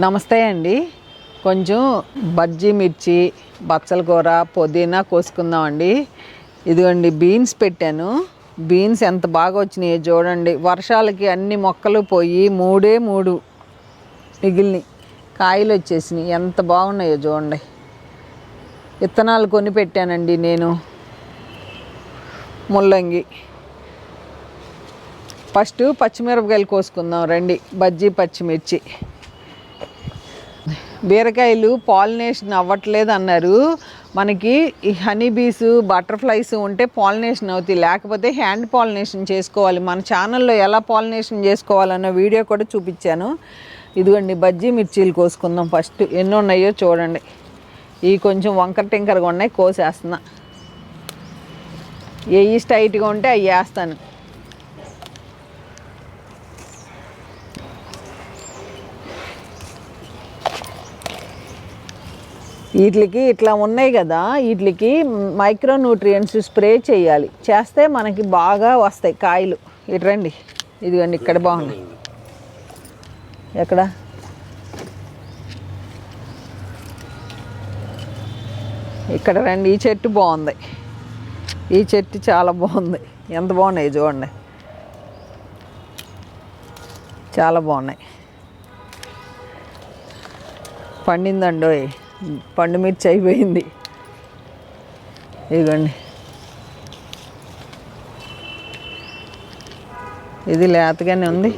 నమస్తే అండి. కొంచెం బజ్జీ మిర్చి బచ్చల కూర పుదీనా కోసుకుందామండి. ఇదిగోండి బీన్స్ పెట్టాను. బీన్స్ ఎంత బాగా వచ్చినాయో చూడండి. వర్షాలకి అన్ని మొక్కలు పోయి మూడే మూడు మిగిలినాయి. కాయలు వచ్చేసినాయి. ఎంత బాగున్నాయో చూడండి. విత్తనాలు కొని పెట్టానండి నేను. ముల్లంగి. ఫస్ట్ పచ్చిమిరపకాయలు కోసుకుందాం రండి. బజ్జీ పచ్చిమిర్చి. బీరకాయలు పాలినేషన్ అవ్వట్లేదు అన్నారు మనకి ఈ హనీ బీస్ బటర్ఫ్లైస్ ఉంటే పాలినేషన్ అవుతాయి. లేకపోతే హ్యాండ్ పాలినేషన్ చేసుకోవాలి. మన ఛానల్లో ఎలా పాలినేషన్ చేసుకోవాలన్న వీడియో కూడా చూపించాను. ఇదిగోండి బజ్జీ మిర్చీలు కోసుకుందాం ఫస్ట్. ఎన్ని ఉన్నాయో చూడండి. ఇవి కొంచెం వంకర టింకరగా ఉన్నాయి కోసేస్తున్నా. ఏ స్టైట్గా ఉంటే అవి వేస్తాను. వీటికి ఇట్లా ఉన్నాయి కదా వీటికి మైక్రో న్యూట్రియంట్స్ స్ప్రే చేయాలి. చేస్తే మనకి బాగా వస్తాయి కాయలు. ఇటు రండి. ఇదిగోండి ఇక్కడ బాగున్నాయి ఎక్కడ? ఇక్కడ రండి. ఈ చెట్టు బాగుంది. ఈ చెట్టు చాలా బాగుంది. ఎంత బాగున్నాయి చూడండి. చాలా బాగున్నాయి. పండిందండోయ్ పండు మిర్చి అయిపోయింది. ఇదిగోండి. ఇది లేతగానే ఉంది.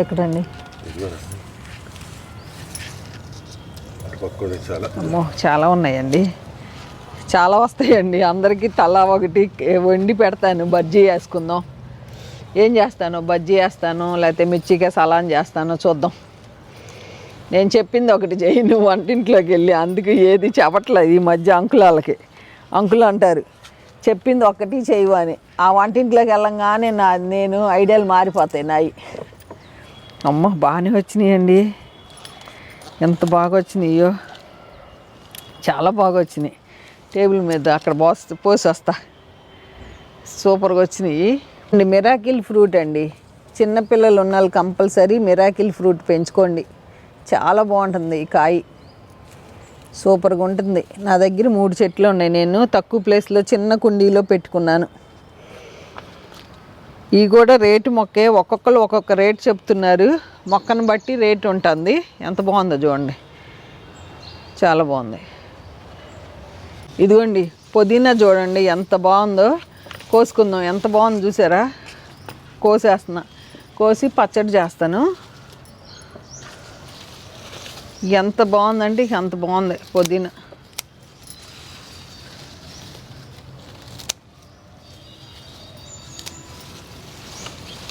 ఎక్కడండి? అమ్మో చాలా ఉన్నాయండి. చాలా వస్తాయండి. అందరికీ తలా ఒకటి వండి పెడతాను. బజ్జీ వేసుకుందాం. ఏం చేస్తాను? బజ్జీ వేస్తాను లేకపోతే మిర్చికే సలాన్ చేస్తాను. చూద్దాం. నేను చెప్పింది ఒకటి చేయి నువ్వు వంటింట్లోకి వెళ్ళి అందుకు ఏది చెప్పట్లేదు ఈ మధ్య అంకులాలకి. అంకులు అంటారు చెప్పింది ఒకటి చేయవు అని. ఆ వంటింట్లోకి వెళ్ళంగానే నా నేను ఐడియాలు మారిపోతాయి నాయి. అమ్మ బాగానే వచ్చినాయండి. ఎంత బాగా వచ్చినాయో. చాలా బాగా వచ్చినాయి. టేబుల్ మీద అక్కడ పోస్ పోసి వస్తా. సూపర్గా వచ్చినాయి. అండి మిరాకిల్ ఫ్రూట్ అండి. చిన్నపిల్లలు ఉన్న వాళ్ళు కంపల్సరీ మిరాకిల్ ఫ్రూట్ పెంచుకోండి. చాలా బాగుంటుంది ఈ కాయ. సూపర్గా ఉంటుంది. నా దగ్గర మూడు చెట్లు ఉన్నాయి. నేను తక్కువ ప్లేస్లో చిన్న కుండీలో పెట్టుకున్నాను. ఇవి కూడా రేటు మొక్కే ఒక్కొక్కరు ఒక్కొక్క రేటు చెప్తున్నారు. మొక్కను బట్టి రేటు ఉంటుంది. ఎంత బాగుందో చూడండి. చాలా బాగుంది. ఇదిగోండి పుదీనా చూడండి ఎంత బాగుందో కోసుకుందాం. ఎంత బాగుంది చూసారా? కోసేస్తున్నా. కోసి పచ్చడి చేస్తాను. ఎంత బాగుందంటే ఎంత అంత బాగుంది పుదీనా.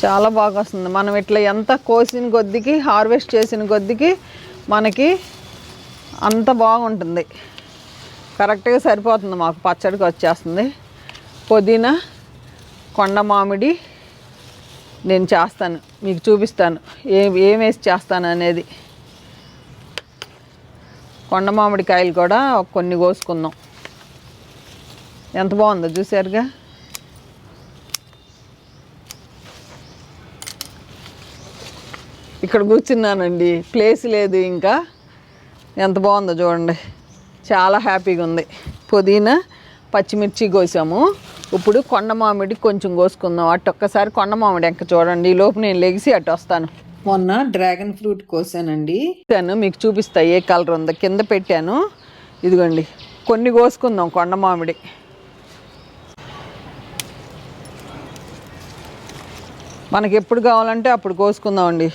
చాలా బాగా వస్తుంది. మనం ఇట్లా ఎంత కోసిన కొద్దికి హార్వెస్ట్ చేసిన కొద్దికి మనకి అంత బాగుంటుంది. కరెక్ట్గా సరిపోతుంది. మాకు పచ్చడికి వచ్చేస్తుంది. పుదీనా కొండ మామిడి నేను చేస్తాను. మీకు చూపిస్తాను. ఏ ఏం వేసి చేస్తాను అనేది. కొండ మామిడికాయలు కూడా కొన్ని కోసుకుందాం. ఎంత బాగుందో చూసారుగా? ఇక్కడ కూర్చున్నానండి. ప్లేస్ లేదు ఇంకా. ఎంత బాగుందో చూడండి. చాలా హ్యాపీగా ఉంది. పుదీనా పచ్చిమిర్చి కోసాము. ఇప్పుడు కొండ మామిడి కొంచెం కోసుకుందాం. అటు ఒక్కసారి కొండ మామిడి ఎంక చూడండి. ఈ లోపు నేను లెగిసి అటు వస్తాను. మొన్న డ్రాగన్ ఫ్రూట్ కోసానండి. నేను మీకు చూపిస్తా ఏ కలర్ ఉందో. కింద పెట్టాను. ఇదిగోండి. కొన్ని కోసుకుందాం కొండ మామిడి. మనకి ఎప్పుడు కావాలంటే అప్పుడు కోసుకుందామండి.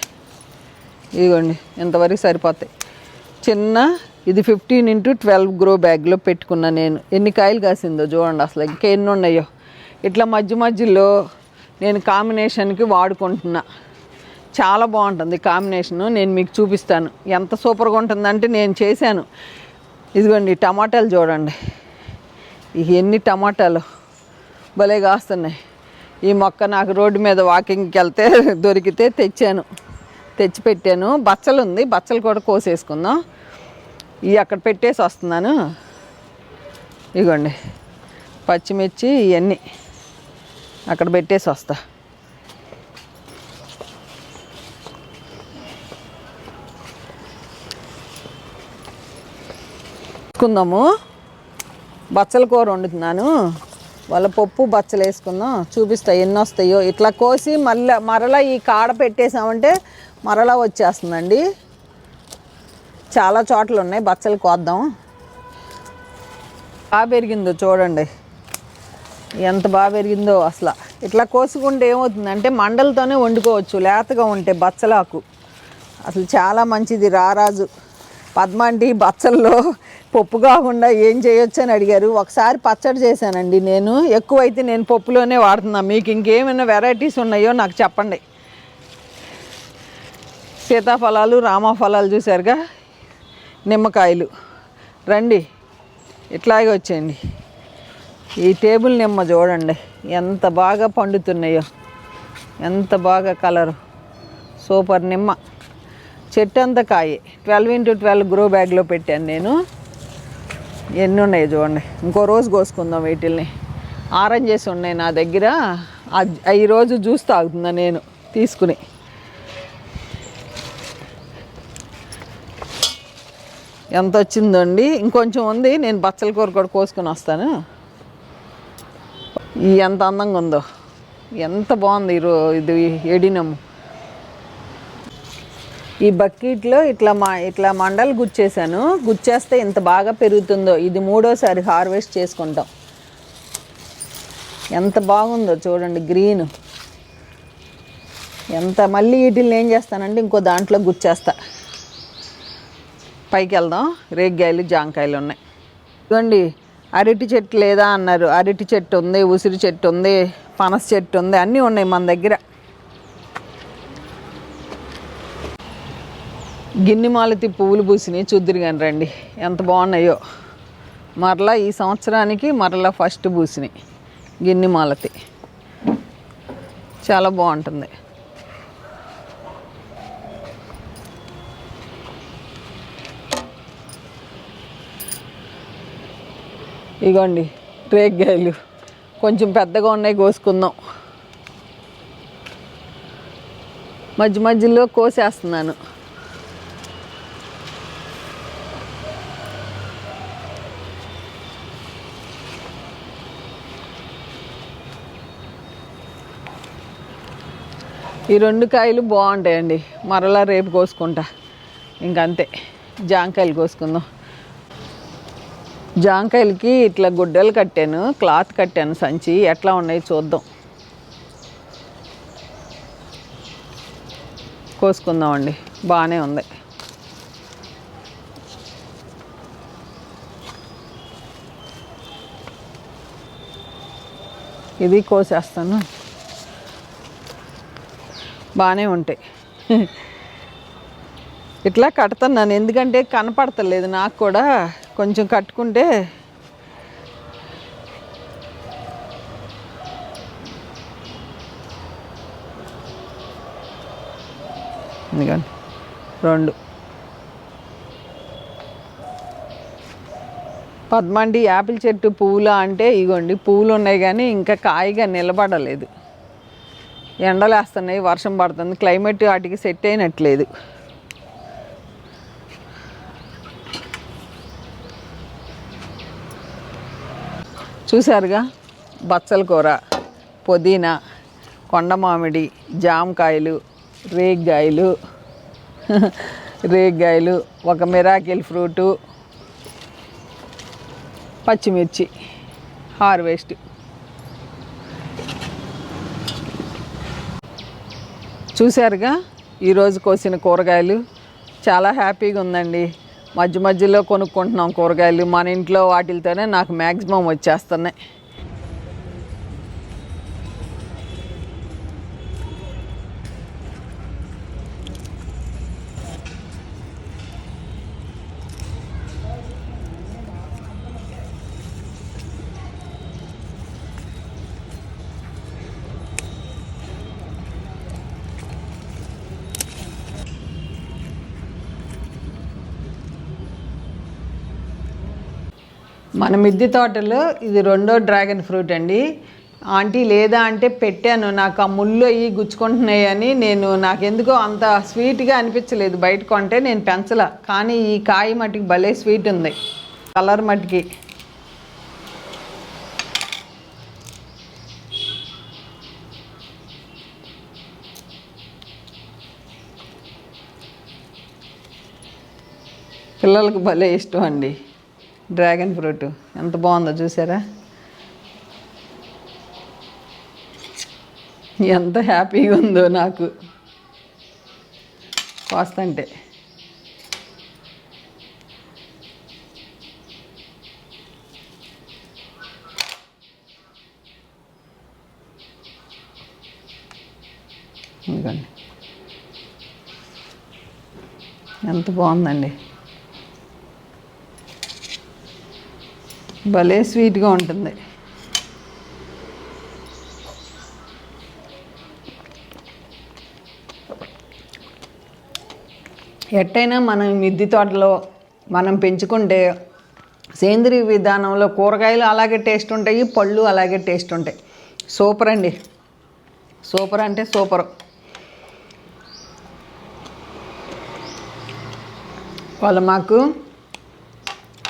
ఇదిగోండి. ఇంతవరకు సరిపోతాయి. చిన్న ఇది ఫిఫ్టీన్ ఇంటూ ట్వెల్వ్ గ్రో బ్యాగ్లో పెట్టుకున్నా నేను. ఎన్ని కాయలు కాసిందో చూడండి అసలు ఇంకా ఎన్ని ఉన్నాయో. ఇట్లా మధ్య మధ్యలో నేను కాంబినేషన్కి వాడుకుంటున్నా. చాలా బాగుంటుంది కాంబినేషను నేను మీకు చూపిస్తాను. ఎంత సూపర్గా ఉంటుందంటే నేను చేశాను. ఇదిగోండి టమాటాలు చూడండి. ఇవి ఎన్ని టమాటాలు భలే కాస్తున్నాయి. ఈ మొక్క నాకు రోడ్డు మీద వాకింగ్కి వెళ్తే దొరికితే తెచ్చాను. తెచ్చి పెట్టాను బచ్చలు ఉంది బచ్చలు కూడా కోసేసుకుందాం. ఇవి అక్కడ పెట్టేసి వస్తున్నాను. ఇగోండి. పచ్చిమిర్చి ఇవన్నీ అక్కడ పెట్టేసి వస్తా. వేసుకుందాము బచ్చల కూర వండుతున్నాను. వాళ్ళ పప్పు బచ్చలు వేసుకుందాం. చూపిస్తా ఎన్ని వస్తాయో. ఇట్లా కోసి మళ్ళీ మరలా ఈ కాడ పెట్టేసామంటే మరలా వచ్చేస్తుందండి. చాలా చోట్ల ఉన్నాయి. బచ్చలు కోద్దాం. బాగా పెరిగిందో చూడండి. ఎంత బాగా పెరిగిందో అసలు. ఇట్లా కోసుకుంటే ఏమవుతుందంటే మండలతోనే వండుకోవచ్చు. లేతగా ఉంటే బచ్చలాకు. అసలు చాలా మంచిది. రారాజు పద్మాంటి బచ్చల్లో పప్పు కాకుండా ఏం చేయొచ్చు అని అడిగారు. ఒకసారి పచ్చడి చేశానండి నేను. ఎక్కువైతే నేను పప్పులోనే వాడుతున్నా. మీకు ఇంకేమైనా వెరైటీస్ ఉన్నాయో నాకు చెప్పండి. సీతాఫలాలు రామఫలాలు చూసారుగా నిమ్మకాయలు. రండి. ఇట్లాగే వచ్చేయండి. ఈ టేబుల్ నిమ్మ చూడండి. ఎంత బాగా పండుతున్నాయో. ఎంత బాగా కలరు. సూపర్ నిమ్మ. చెట్టు అంతా కాయ. ట్వెల్వ్ ఇంటూ ట్వెల్వ్ గ్రో బ్యాగ్లో పెట్టాను నేను. ఎన్ని ఉన్నాయి చూడండి. ఇంకో రోజు కోసుకుందాం వీటిల్ని. ఆరెంజెస్ ఉన్నాయి నా దగ్గర. ఆ- ఈ రోజు జ్యూస్ తాగుతున్నా నేను తీసుకుని. ఎంత వచ్చిందండి ఇంకొంచెం ఉంది నేను బచ్చల కూర కూడా కోసుకొని వస్తాను. ఎంత అందంగా ఉందో. ఎంత బాగుంది ఈరో ఇది ఎడినము. ఈ బకెట్లో ఇట్లా మా ఇట్లా మండలు గుచ్చేసాను. గుచ్చేస్తే ఇంత బాగా పెరుగుతుందో. ఇది మూడోసారి హార్వెస్ట్ చేసుకుంటాం. ఎంత బాగుందో చూడండి గ్రీన్. ఎంత మళ్ళీ వీటిని ఏం చేస్తానంటే ఇంకో దాంట్లో గుచ్చేస్తా. పైకి వెళ్దాం రేగ్గాయలు జాంకాయలు ఉన్నాయి. ఇదిగోండి అరటి చెట్టు లేదా అన్నారు. అరటి చెట్టు ఉంది ఉసిరి చెట్టు ఉంది పనస చెట్టు ఉంది అన్నీ ఉన్నాయి మన దగ్గర. గిన్నె మాలతి పువ్వులు పూసినాయి చూద్దరు కానీ రండి. ఎంత బాగున్నాయో. మరలా ఈ సంవత్సరానికి మరలా ఫస్ట్ పూసినాయి గిన్నె మాలతి. చాలా బాగుంటుంది. ఇగోండి రేగ్గాయలు. కొంచెం పెద్దగా ఉన్నాయి కోసుకుందాం. మధ్య మధ్యలో కోసేస్తున్నాను. ఈ రెండు కాయలు బాగుంటాయండి. మరలా రేపు కోసుకుంటా. ఇంకంతే. జాంకాయలు కోసుకుందాం. జాంకాయలకి ఇట్లా గుడ్డలు కట్టాను క్లాత్ కట్టాను సంచి. ఎట్లా ఉన్నాయి చూద్దాం. కోసుకుందామండి. బాగానే ఉంది. ఇది కోసేస్తాను. బాగానే ఉంటాయి. ఇట్లా కడతాను ఎందుకంటే కనపడతలేదు. నాకు కూడా కొంచెం కట్టుకుంటే ఎందుకండి రెండు. పద్మండి యాపిల్ చెట్టు పువ్వులా అంటే ఇగోండి పువ్వులు ఉన్నాయి కానీ ఇంకా కాయగా నిలబడలేదు. ఎండలేస్తున్నాయి వర్షం పడుతుంది క్లైమేట్ వాటికి సెట్ అయినట్లేదు. చూశారుగా? బచ్చల కూర పుదీనా కొండ మామిడి జామకాయలు రేగ్గాయలు రేగ్గాయలు ఒక మిరాకిల్ ఫ్రూటు పచ్చిమిర్చి హార్వెస్ట్ చూశారుగా? ఈరోజు కోసిన కూరగాయలు చాలా హ్యాపీగా ఉందండి. మధ్య మధ్యలో కొనుక్కుంటున్నాం కూరగాయలు. మన ఇంట్లో వాటితోనే నాకు మ్యాక్సిమం వచ్చేస్తున్నాయి. మన మిద్దె తోటలో ఇది రెండో డ్రాగన్ ఫ్రూట్ అండి. ఆంటీ లేదా అంటే పెట్టాను నాకు ఆ ముళ్ళు అయ్యి గుచ్చుకుంటున్నాయి అని నేను నాకెందుకో అంత స్వీట్గా అనిపించలేదు. బయట కొంటే నేను పెంచల. కానీ ఈ కాయ మట్టికి భలే స్వీట్ ఉంది. కలర్ మట్టికి. పిల్లలకు భలే ఇష్టం అండి. Dragon fruit. ఎంత బాగుందో చూసారా? ఎంత హ్యాపీగా ఉందో నాకు. కోస్తంటే ఇదిగోండి. ఎంత బాగుందండి. భలే స్వీట్గా ఉంటుంది. ఎట్టయినా మనం మిద్ది తోటలో మనం పెంచుకుంటే సేంద్రియ విధానంలో కూరగాయలు అలాగే టేస్ట్ ఉంటాయి పళ్ళు అలాగే టేస్ట్ ఉంటాయి. సూపర్ అండి. సూపర్ అంటే సూపర్. వాళ్ళు మాకు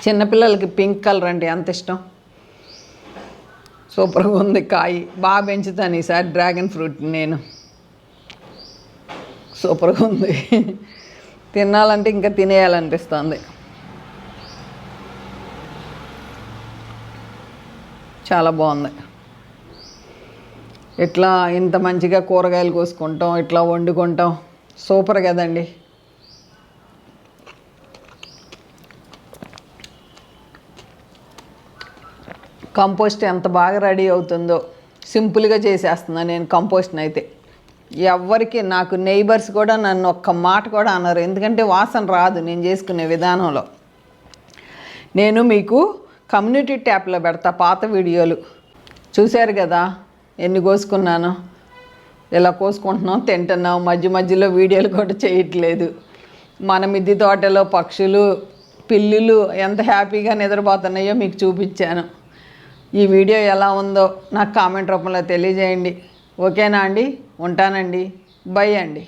చిన్నపిల్లలకి పింక్ కలర్ అంటే ఎంత ఇష్టం. సూపర్గా ఉంది కాయి. బాగా పెంచుతాను ఈసారి డ్రాగన్ ఫ్రూట్ నేను. సూపర్గా ఉంది. తినాలంటే ఇంకా తినేయాలనిపిస్తుంది. చాలా బాగుంది. ఇట్లా ఇంత మంచిగా కూరగాయలు కోసుకుంటాం ఇట్లా వండుకుంటాం. సూపర్ కదండి. కంపోస్ట్ ఎంత బాగా రెడీ అవుతుందో సింపుల్గా చేసేస్తున్నాను నేను కంపోస్ట్ని అయితే. ఎవ్వరికి నాకు నైబర్స్ కూడా నన్ను ఒక్క మాట కూడా అన్నారు ఎందుకంటే వాసన రాదు నేను చేసుకునే విధానంలో. నేను మీకు కమ్యూనిటీ ట్యాప్లో పెడతా పాత వీడియోలు. చూశారు కదా ఎన్ని కోసుకున్నాను? ఇలా కోసుకుంటున్నాం తింటున్నాం. మధ్య మధ్యలో వీడియోలు కూడా చేయట్లేదు. మన మిద్ది తోటలో పక్షులు పిల్లులు ఎంత హ్యాపీగా నిద్రపోతున్నాయో మీకు చూపించాను. ఈ వీడియో ఎలా ఉందో నాకు కామెంట్ రూపంలో తెలియజేయండి. ఓకేనా అండి? ఉంటానండి. బై అండి.